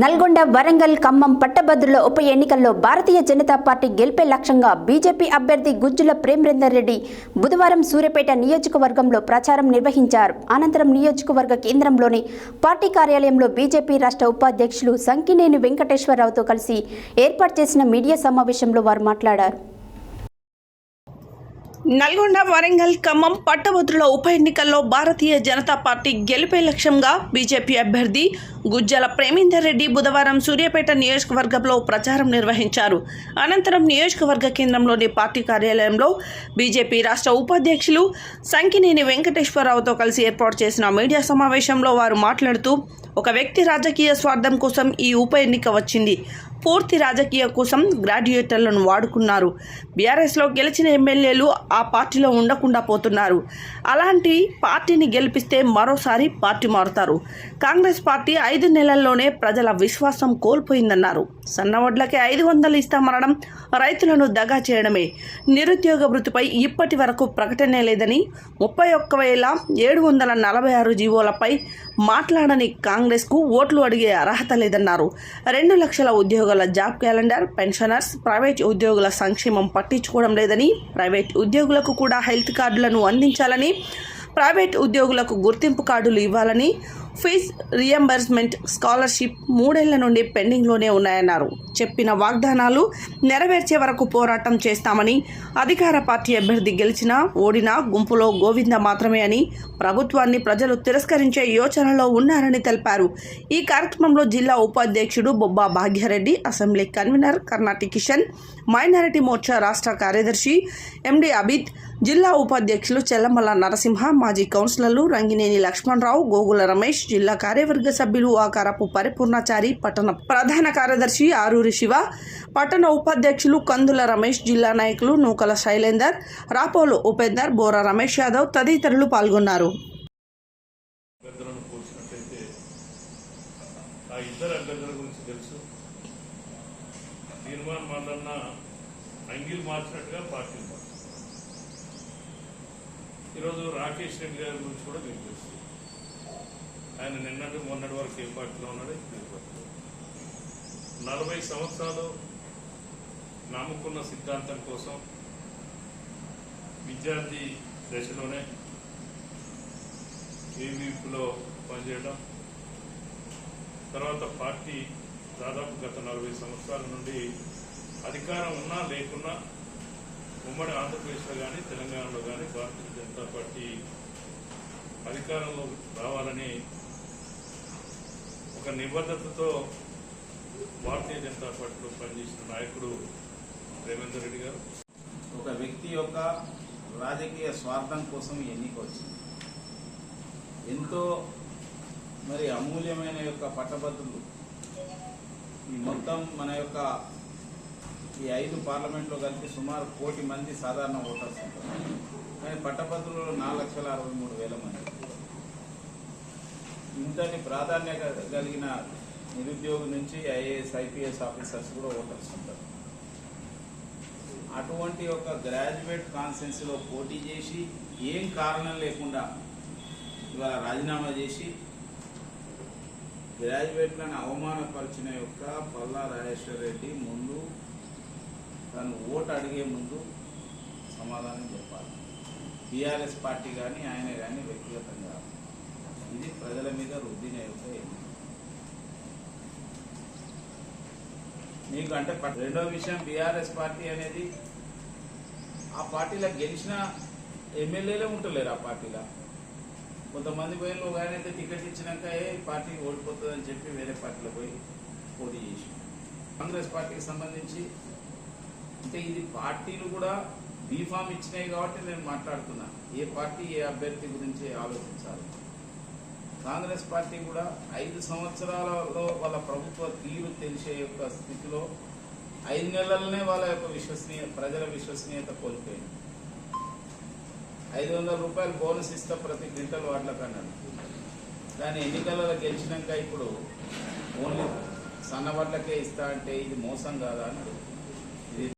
నల్గొండ వరంగల్ ఖమ్మం పట్టభద్రుల ఉప ఎన్నికల్లో భారతీయ జనతా పార్టీ గెలిపే లక్ష్యంగా బీజేపీ అభ్యర్థి గుజ్జుల ప్రేమరేందర్ రెడ్డి బుధవారం సూర్యపేట నియోజకవర్గంలో ప్రచారం నిర్వహించారు. అనంతరం నియోజకవర్గ కేంద్రంలోని పార్టీ కార్యాలయంలో బీజేపీ రాష్ట్ర ఉపాధ్యక్షులు సంకినేని వెంకటేశ్వరరావుతో కలిసి ఏర్పాటు చేసిన మీడియా సమావేశంలో వారు మాట్లాడారు. నల్గొండ వరంగల్ ఖమ్మం పట్టభద్రుల ఉప ఎన్నికల్లో భారతీయ జనతా పార్టీ గెలిపే లక్ష్యంగా బీజేపీ అభ్యర్థి గుజ్జల ప్రేమేందర్ రెడ్డి బుధవారం సూర్యాపేట నియోజకవర్గంలో ప్రచారం నిర్వహించారు. అనంతరం నియోజకవర్గ కేంద్రంలోని పార్టీ కార్యాలయంలో బీజేపీ రాష్ట్ర ఉపాధ్యక్షులు సంకినేని వెంకటేశ్వరరావుతో కలిసి ఏర్పాటు చేసిన మీడియా సమావేశంలో వారు మాట్లాడుతూ ఒక వ్యక్తి రాజకీయ స్వార్థం కోసం ఈ ఉప ఎన్నిక వచ్చింది. పూర్తి రాజకీయ కోసం గ్రాడ్యుయేటర్లను వాడుకున్నారు. బీఆర్ఎస్లో గెలిచిన ఎమ్మెల్యేలు ఆ పార్టీలో ఉండకుండా పోతున్నారు. అలాంటి పార్టీని గెలిపిస్తే మరోసారి పార్టీ మారుతారు. కాంగ్రెస్ పార్టీ ఐదు నెలల్లోనే ప్రజల విశ్వాసం కోల్పోయిందన్నారు. సన్నవడ్లకే ఐదు వందలు ఇస్తామనడం రైతులను దగా చేయడమే. నిరుద్యోగ వృత్తిపై ఇప్పటి వరకు ప్రకటనే లేదని ముప్పై ఒక్క వేల ఏడు వందల నలభై ఆరు జీవోలపై మాట్లాడని కాంగ్రెస్కు ఓట్లు అడిగే అర్హత లేదన్నారు. రెండు లక్షల ఉద్యోగుల జాబ్ క్యాలెండర్ పెన్షనర్స్ ప్రైవేట్ ఉద్యోగుల సంక్షేమం పట్టించుకోవడం లేదని ప్రైవేట్ ఉద్యోగులకు కూడా హెల్త్ కార్డులను అందించాలని ప్రైవేట్ ఉద్యోగులకు గుర్తింపు కార్డులు ఇవ్వాలని ఫీజ్ రియంబర్స్మెంట్ స్కాలర్షిప్ మూడేళ్ళ నుండి పెండింగ్లోనే ఉన్నాయన్నారు. చెప్పిన వాగ్దానాలు నెరవేర్చే వరకు పోరాటం చేస్తామని అధికార పార్టీ అభ్యర్థి గెలిచినా ఓడినా గుంపులో గోవింద మాత్రమే అని ప్రభుత్వాన్ని ప్రజలు తిరస్కరించే యోచనలో ఉన్నారని తెలిపారు. ఈ కార్యక్రమంలో జిల్లా ఉపాధ్యక్షుడు Bobba Bhagyareddy assembly convener Karnati Kishan minority Morcha రాష్ట్ర కార్యదర్శి ఎండి అబిద్ జిల్లా ఉపాధ్యక్షులు చెల్లమల్ల నరసింహ మాజీ కౌన్సిలర్లు రంగినేని లక్ష్మణరావు గోగుల రమేష్ జిల్లా కార్యవర్గ సభ్యులు ఆకారపు పరిపూర్ణాచారి పట్టణ ప్రధాన కార్యదర్శి ఆరూరి శివ పట్టణ ఉపాధ్యక్షులు కందుల రమేష్ జిల్లా నాయకులు నూకల శైలేందర్ రాపోలు ఉపేందర్ బోరా రమేష్ యాదవ్ తదితరులు పాల్గొన్నారు. ఈరోజు రాకేష్ రెడ్డి గారి గురించి కూడా మీకు తెలుసు. ఆయన నిన్నటి మొన్నటి వరకు ఏ పార్టీలో ఉన్నాడు? నలభై సంవత్సరాలు నమ్ముకున్న సిద్ధాంతం కోసం విద్యార్థి దశలోనే ఏవీపీలో పనిచేయడం తర్వాత పార్టీ దాదాపు గత నలభై సంవత్సరాల నుండి అధికారం ఉన్నా లేకున్నా ఉమ్మడి ఆంధ్రప్రదేశ్లో కానీ తెలంగాణలో కానీ భారతీయ జనతా పార్టీ అధికారంలో రావాలని ఒక నిబద్ధతతో భారతీయ జనతా పార్టీలో పనిచేసిన నాయకుడు రేవేందర్ రెడ్డి గారు. ఒక వ్యక్తి యొక్క రాజకీయ స్వార్థం కోసం ఎన్నిక వచ్చింది. ఎంతో మరి అమూల్యమైన యొక్క పట్టభద్రులు. ఈ మొత్తం మన యొక్క ఈ ఐదు పార్లమెంట్లో కలిపి సుమారు కోటి మంది సాధారణ ఓటర్స్ ఉంటారు. కానీ పట్టభద్రులు నాలుగు లక్షల అరవై మూడు వేల మంది. ఇంతటి ప్రాధాన్యత కలిగిన నిరుద్యోగి నుంచి ఐఏఎస్ ఐపీఎస్ ఆఫీసర్స్ కూడా ఓటర్స్ ఉంటారు. అటువంటి ఒక గ్రాడ్యుయేట్ కాన్సెన్స్లో పోటీ చేసి ఏం కారణం లేకుండా ఇవాళ రాజీనామా చేసి గ్రాడ్యుయేట్లను అవమానపరిచిన యొక్క పల్లా రాజేశ్వర రెడ్డి ముందు తను ఓటు అడిగే ముందు సమాధానం చెప్పాలి. టీఆర్ఎస్ పార్టీ కానీ ఆయన కానీ వ్యక్తిగతంగా ఇది ప్రజల మీద రుద్దిన యొక్క మీకు అంటే రెండో విషయం బీఆర్ఎస్ పార్టీ అనేది ఆ పార్టీలో గెలిచిన ఎమ్మెల్యేలే ఉంటలేరు ఆ పార్టీలో. కొంతమంది పోయిన ఒక ఆయన అయితే టికెట్ ఇచ్చినాక ఏ పార్టీ ఓడిపోతుందని చెప్పి వేరే పార్టీలో పోయి పోటీ చేసి కాంగ్రెస్ పార్టీకి సంబంధించి అంటే ఇది పార్టీలు కూడా బీఫామ్ ఇచ్చినాయి కాబట్టి నేను మాట్లాడుతున్నా ఏ పార్టీ ఏ అభ్యర్థి గురించి ఆలోచించాలి? కాంగ్రెస్ పార్టీ కూడా ఐదు సంవత్సరాలలో వాళ్ళ ప్రభుత్వ తీరు తెలిసే యొక్క స్థితిలో ఐదు నెలలనే వాళ్ళ యొక్క విశ్వసనీయ ప్రజల విశ్వసనీయత కోల్పోయింది. ఐదు వందల రూపాయలు బోనస్ ఇస్తా ప్రతి క్వింటల్ వాటిలకు అన్నాడు కానీ ఎన్నికలలో గెలిచినాక ఇప్పుడు ఓన్లీ సన్నవాట్లకే ఇస్తా అంటే ఇది మోసం కాదా అని అడుగుతుంది